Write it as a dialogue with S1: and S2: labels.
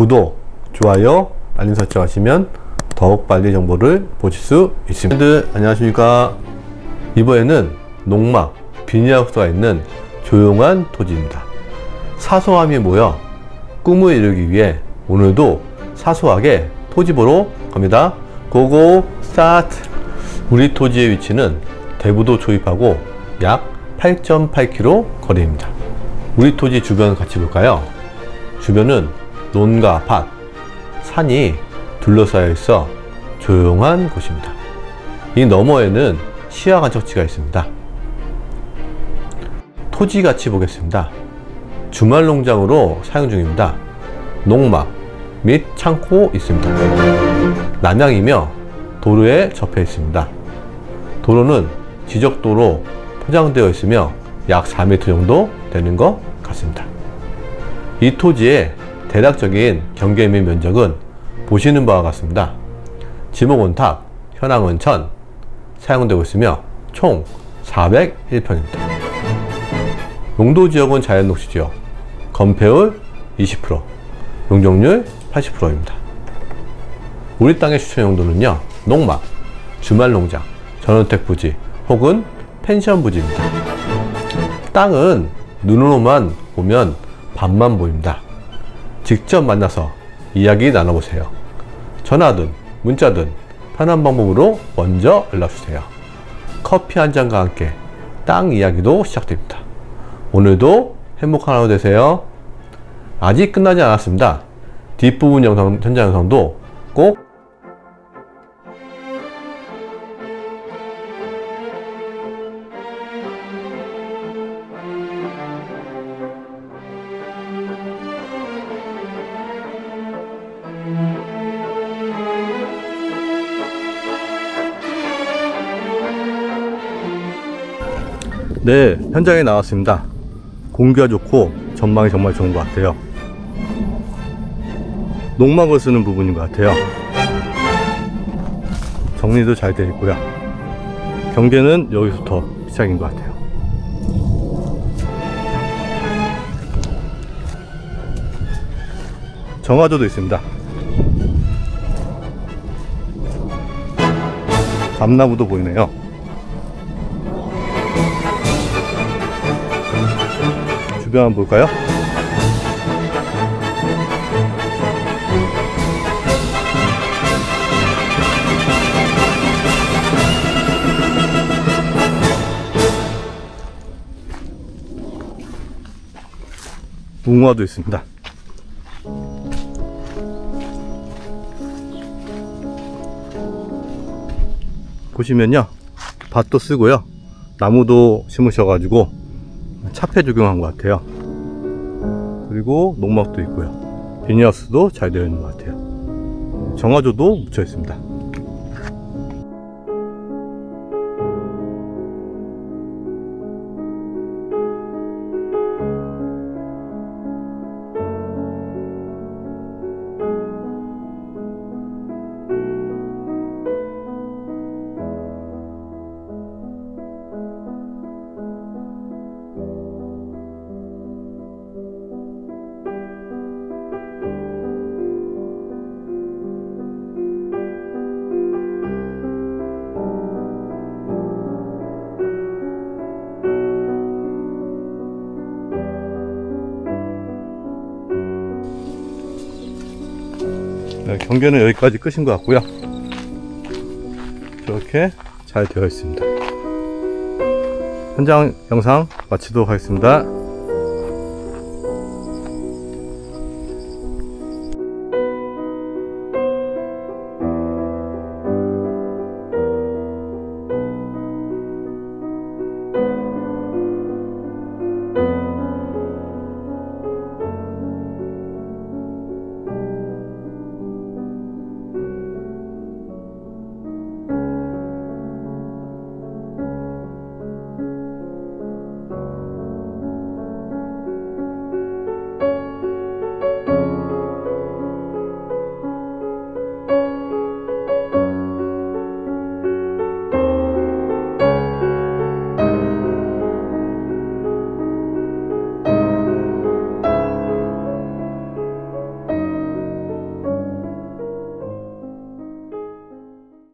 S1: 구독, 좋아요, 알림 설정하시면 더욱 빨리 정보를 보실 수 있습니다. 안녕하십니까? 이번에는 농막, 비닐하우스가 있는 조용한 토지입니다. 사소함이 모여 꿈을 이루기 위해 오늘도 사소하게 토지 보러 갑니다. 고고 스타트! 우리 토지의 위치는 대부도 조입하고 약 8.8km 거리입니다. 우리 토지 주변 같이 볼까요? 주변은 논과 밭, 산이 둘러싸여 있어 조용한 곳입니다. 이 너머에는 시야 관측지가 있습니다. 토지 같이 보겠습니다. 주말 농장으로 사용 중입니다. 농막 및 창고 있습니다. 남양이며 도로에 접해 있습니다. 도로는 지적도로 포장되어 있으며 약 4m 정도 되는 것 같습니다. 이 토지의 대략적인 경계 및 면적은 보시는 바와 같습니다. 지목원탑, 현황은 1000 사용되고 있으며 총 401평입니다. 용도 지역은 자연 녹지 지역, 건폐율 20%, 용적률 80%입니다. 우리 땅의 추천 용도는요, 농막, 주말 농장, 전원택 부지 혹은 펜션 부지입니다. 땅은 눈으로만 보면 반만 보입니다. 직접 만나서 이야기 나눠보세요. 전화든 문자든 편한 방법으로 먼저 연락주세요. 커피 한 잔과 함께 땅 이야기도 시작됩니다. 오늘도 행복한 하루 되세요. 아직 끝나지 않았습니다. 뒷부분 영상, 현장 영상도 꼭 네, 현장에 나왔습니다. 공기가 좋고 전망이 정말 좋은 것 같아요. 농막을 쓰는 부분인 것 같아요. 정리도 잘 되어 있고요. 경계는 여기서부터 시작인 것 같아요. 정화조도 있습니다. 감나무도 보이네요. 주변 한번 볼까요? 웅화도 있습니다. 보시면요, 밭도 쓰고요, 나무도 심으셔가지고 차폐 적용한 것 같아요. 그리고 농막도 있고요. 비닐하우스도 잘 되어 있는 것 같아요. 정화조도 묻혀 있습니다. 네, 경계는 여기까지 끝인 것 같고요. 저렇게 잘 되어 있습니다. 현장 영상 마치도록 하겠습니다.